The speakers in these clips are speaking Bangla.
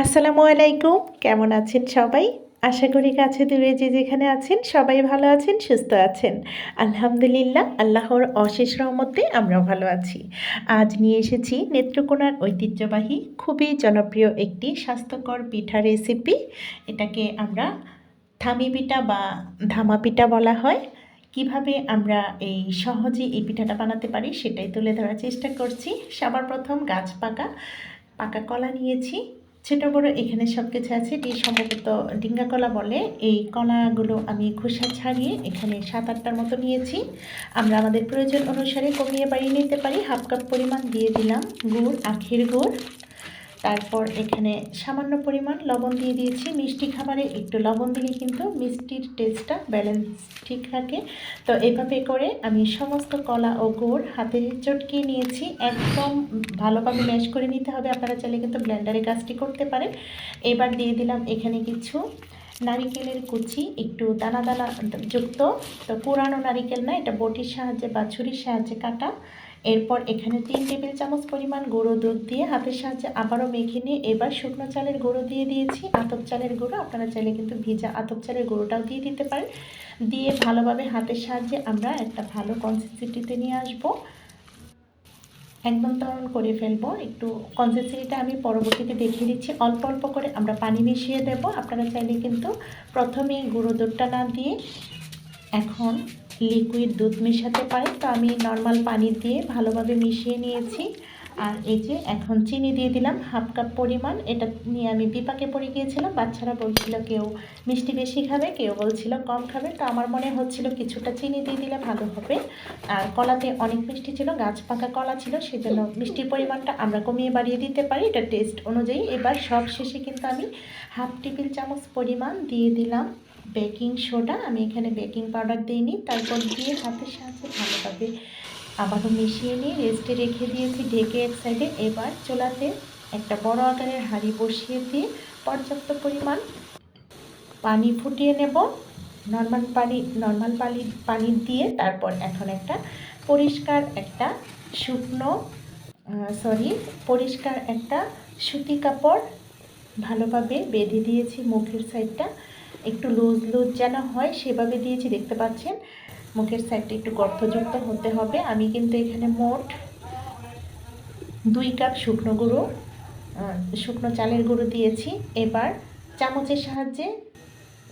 আসসালামু আলাইকুম। কেমন আছেন সবাই? আশা করি কাছে দূরে যে যেখানে আছেন সবাই ভালো আছেন, সুস্থ আছেন। আলহামদুলিল্লাহ, আল্লাহর অশেষ রহমতে আমরা ভালো আছি। আজ নিয়ে এসেছি নেত্রকোনার ঐতিহ্যবাহী, খুবই জনপ্রিয় একটি স্বাস্থ্যকর পিঠা রেসিপি এটাকে আমরা থামি পিঠা বা ধামা পিঠা বলা হয়। কীভাবে আমরা এই সহজে এই পিঠাটা বানাতে পারি সেটাই তুলে ধরার চেষ্টা করছি। সবার প্রথম গাছ পাকা পাকা কলা নিয়েছি। ছোটো বড় এখানে সব কিছু আছে। এটি সম্ভবত ডিঙ্গা কলা বলে। এই কলাগুলো আমি খোসা ছাড়িয়ে এখানে সাত আটটার মতো নিয়েছি। আমরা আমাদের প্রয়োজন অনুসারে কমিয়ে বাড়িয়ে নিতে পারি। হাফ কাপ পরিমাণ দিয়ে দিলাম গুড়, আখের গুড়। তারপর এখানে সামান্য পরিমাণ লবণ দিয়ে দিয়েছি। মিষ্টি খাবারে একটু লবণ দিলে কিন্তু মিষ্টির টেস্টটা ব্যালেন্স ঠিক থাকে। তো এভাবে করে আমি সমস্ত কলা ও গুড় হাতে চটকিয়ে নিয়েছি। একদম ভালোভাবে ম্যাশ করে নিতে হবে। আপনারা চাইলে কিন্তু ব্লেন্ডারে কাজটি করতে পারেন। এবার দিয়ে দিলাম এখানে কিছু নারিকেলের কুচি, একটু দানা দানা যুক্ত। তো পুরানো নারিকেল না, এটা বটির সাহায্যে বা ছুরির সাহায্যে কাটা। এরপর এখানে তিন টেবিল চামচ পরিমাণ গুঁড়ো দুধ দিয়ে হাতের সাহায্যে আবারও মেখে নিয়ে এবার শুকনো চালের গুঁড়ো দিয়ে দিয়েছি। আতপ চালের গুঁড়ো, আপনারা চাইলে কিন্তু ভিজা আতপ চালের গুঁড়োটাও দিয়ে দিতে পারেন। দিয়ে ভালোভাবে হাতের সাহায্যে আমরা একটা ভালো কনসিস্টেন্সিতে নিয়ে আসব। একদম তরল করে ফেলব। একটু কনসিস্টেন্সিটা আমি পরবর্তীতে দেখিয়ে দিচ্ছি। অল্প অল্প করে আমরা পানি মিশিয়ে দেব। আপনারা চাইলে কিন্তু প্রথমে গুঁড়ো দুধটা না দিয়ে এখন লিকুইড দুধ মেশাতে পারেন তো আমি নর্মাল পানি দিয়ে ভালোভাবে মিশিয়ে নিয়েছি। আর এই যে এখন চিনি দিয়ে দিলাম হাফ কাপ পরিমাণ। এটা নিয়ে আমি বিপাকে পড়ে গিয়েছিলাম। বাচ্চারা বলছিল কেউ মিষ্টি বেশি খাবে, কেউ বলছিল কম খাবে। তো আমার মনে হচ্ছিল কিছুটা চিনি দিয়ে দিলে ভালো হবে। আর কলাতে অনেক মিষ্টি ছিল, গাছ পাকা কলা ছিল, সেজন্য মিষ্টির পরিমাণটা আমরা কমিয়ে বাড়িয়ে দিতে পারি। এটা টেস্ট অনুযায়ী। এবার সব শেষে কিন্তু আমি হাফ টেবিল চামচ পরিমাণ দিয়ে দিলাম। বেকিং সোডা, আমি এখানে বেকিং পাউডার দিইনি, তারপর দিয়ে হাতের সাহায্যে ভালোভাবে আবারও মিশিয়ে নিয়ে রেস্টে রেখে দিয়েছি ঢেকে এক সাইডে এবার চোলাতে একটা বড় আকারের হাঁড়ি বসিয়ে দিয়ে পর্যাপ্ত পরিমাণ পানি ফুটিয়ে নেব। নর্মাল পানি নর্মাল পানি পানি দিয়ে তারপর এখন একটা পরিষ্কার একটা শুকনো সরি পরিষ্কার একটা সুতি কাপড় ভালোভাবে বেঁধে দিয়েছি মুখের সাইডটা একটু লুজ লুজ যেন হয়, সেভাবে দিয়েছি, দেখতে পাচ্ছেন? মুখের সাইডটা একটু গর্তযুক্ত হতে হবে। আমি কিন্তু এখানে মোট দুই কাপ শুকনো গুঁড়ো শুকনো চালের গুঁড়ো দিয়েছি। এবার চামচের সাহায্যে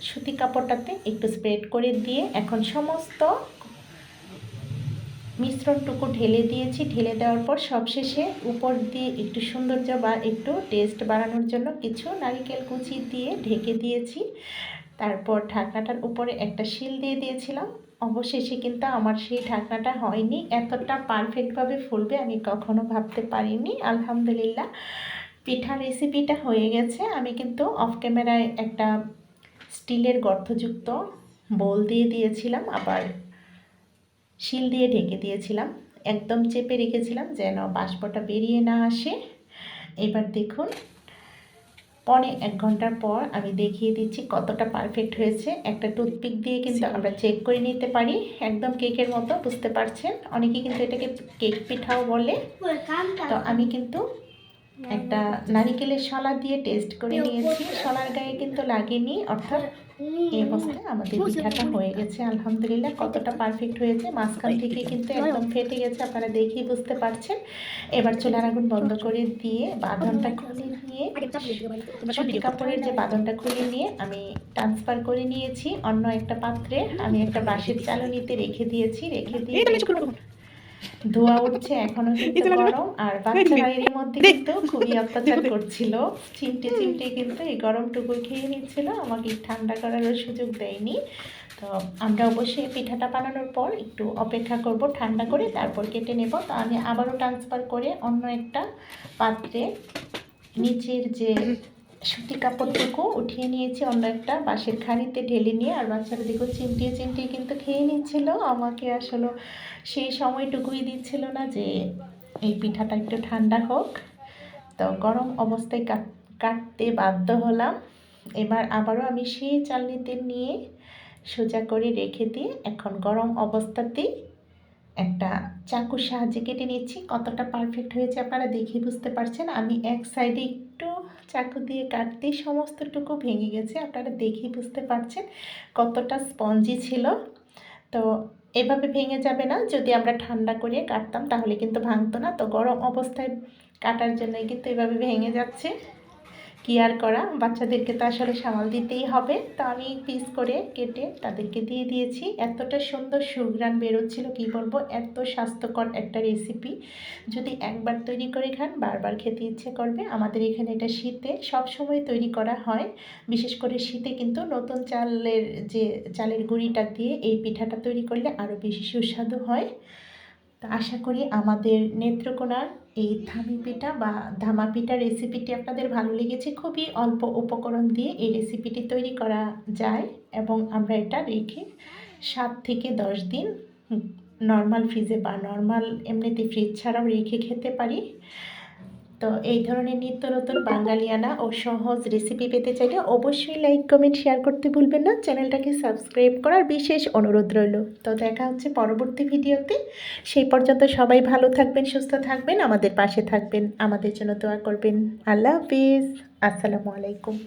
সুতি কাপড়টাতে একটু স্প্রেড করে দিয়ে এখন সমস্ত মিশ্রণটুকু ঢেলে দিয়েছি। ঢেলে দেওয়ার পর সবশেষে উপর দিয়ে একটু সৌন্দর্য বা একটু টেস্ট বাড়ানোর জন্য কিছু নারিকেল কুচি দিয়ে ঢেকে দিয়েছি। তারপর ঢাকনাটার উপরে একটা শিল দিয়ে দিয়েছিলাম। অবশেষে কিন্তু আমার সেই ঢাকনাটা হয়নি। এতটা পারফেক্টভাবে ফুলবে আমি কখনো ভাবতে পারিনি। আলহামদুলিল্লাহ। পিঠা রেসিপিটা হয়ে গেছে। আমি কিন্তু অফ ক্যামেরায় একটা স্টিলের গর্তযুক্ত বোল দিয়ে দিয়েছিলাম। আবার শিল দিয়ে ঢেকে দিয়েছিলাম একদম চেপে রেখেছিলাম যেন বাষ্পটা বেরিয়ে না আসে। এবার দেখুন পরে এক ঘণ্টার পর আমি দেখিয়ে দিচ্ছি কতটা পারফেক্ট হয়েছে। একটা টুথপিক দিয়ে কিন্তু আমরা চেক করে নিতে পারি একদম কেকের মতো বুঝতে পারছেন? অনেকে কিন্তু এটাকে কেক পিঠাও বলে। তো আমি কিন্তু একটা নারিকেলের শলা দিয়ে টেস্ট করে নিয়েছি। শলার গায়ে কিন্তু লাগেনি অর্থাৎ এই অবস্থায় আমাদের পিঠাটা হয়ে গেছে আলহামদুলিল্লাহ। কতটা পারফেক্ট হয়েছে মাঝখান থেকে কিন্তু একদম ফেটে গেছে আপনারা দেখেই বুঝতে পারছেন। এবার চুলার আগুন বন্ধ করে দিয়ে বাঁধনটা খুলে নিয়ে সুতি কাপড়ের যে বাঁধনটা খুলে নিয়ে আমি ট্রান্সফার করে নিয়েছি অন্য একটা পাত্রে। আমি একটা বাঁশের চালনিতে রেখে দিয়েছি রেখে দিয়ে ধোয়া উঠছে এখনও কিন্তু গরম আর বাচ্চারা এর মধ্যে কিন্তু খুবই অত্যাচার করছিল। চিমটে চিমটে কিন্তু এই গরমটুকু খেয়ে নিচ্ছিল আমাকে ঠান্ডা করারও সুযোগ দেয়নি। তো আমরা অবশ্যই পিঠাটা বানানোর পর একটু অপেক্ষা করব ঠান্ডা করে তারপর কেটে নেব। তো আমি আবারও ট্রান্সফার করে অন্য একটা পাত্রে নিচের যে সুতি কাপড়টুকু উঠিয়ে নিয়েছি অন্য একটা, বাঁশের খাড়িতে ঢেলে নিয়ে, আর বাচ্চারা দেখো চিমটিয়ে চিমটিয়ে কিন্তু খেয়ে নিচ্ছিল। আমাকে আসলে সেই সময়টুকুই দিচ্ছিল না যে এই পিঠাটা একটু ঠান্ডা হোক। তো গরম অবস্থায় কাটতে বাধ্য হলাম। এবার আবারও আমি সেই চালনিতে নিয়ে সোজা করে রেখে দিয়ে এখন গরম অবস্থাতেই একটা চাকুর সাহায্যে কেটে নিচ্ছি। কতটা পারফেক্ট হয়েছে আপনারা দেখে বুঝতে পারছেন। আমি এক সাইডে একটু চাকু দিয়ে কাটতেই সমস্তটুকু ভেঙে গেছে। আপনারা দেখেই বুঝতে পারছেন কতটা স্পঞ্জি ছিল। তো এভাবে ভেঙে যাবে না। যদি আমরা ঠান্ডা করে কাটতাম তাহলে কিন্তু ভাঙতো না। তো গরম অবস্থায় কাটার জন্যই কিন্তু এভাবে ভেঙে যাচ্ছে। কি আর করা। বাচ্চাদেরকে তো আসলে সামাল দিতেই হবে। তো আমি পিস করে কেটে তাদেরকে দিয়ে দিয়েছি। এতটা সুন্দর সুঘ্রাণ বেরোচ্ছিল, কি বলব? এত স্বাস্থ্যকর একটা রেসিপি যদি একবার তৈরি করে খান, বারবার খেতে ইচ্ছে করবে। আমাদের এখানে এটা শীতে সব সময় তৈরি করা হয়। বিশেষ করে শীতে কিন্তু নতুন চালের যে, চালের গুঁড়িটা দিয়ে এই পিঠাটা তৈরি করলে আরও বেশি সুস্বাদু হয়। তো আশা করি আমাদের নেত্রকোনার এই ধামি পিঠা বা ধামা পিঠা রেসিপিটি আপনাদের ভালো লেগেছে। খুবই অল্প উপকরণ দিয়ে এই রেসিপিটি তৈরি করা যায় এবং আমরা এটা রেখে সাত থেকে দশ দিন নর্মাল ফ্রিজে বা নর্মাল এমনিতে ফ্রিজ ছাড়াও রেখে খেতে পারি। তো এই ধরনের নিত্য নতুন বাঙালিয়ানা ও সহজ রেসিপি পেতে চাইলে অবশ্যই লাইক কমেন্ট শেয়ার করতে ভুলবেন না। চ্যানেলটাকে সাবস্ক্রাইব করার বিশেষ অনুরোধ রইল। তো দেখা হচ্ছে পরবর্তী ভিডিওতে। সেই পর্যন্ত সবাই ভালো থাকবেন, সুস্থ থাকবেন, আমাদের পাশে থাকবেন, আমাদের জন্য দোয়া করবেন। আল্লাহ হাফিজ। আসসালামু আলাইকুম।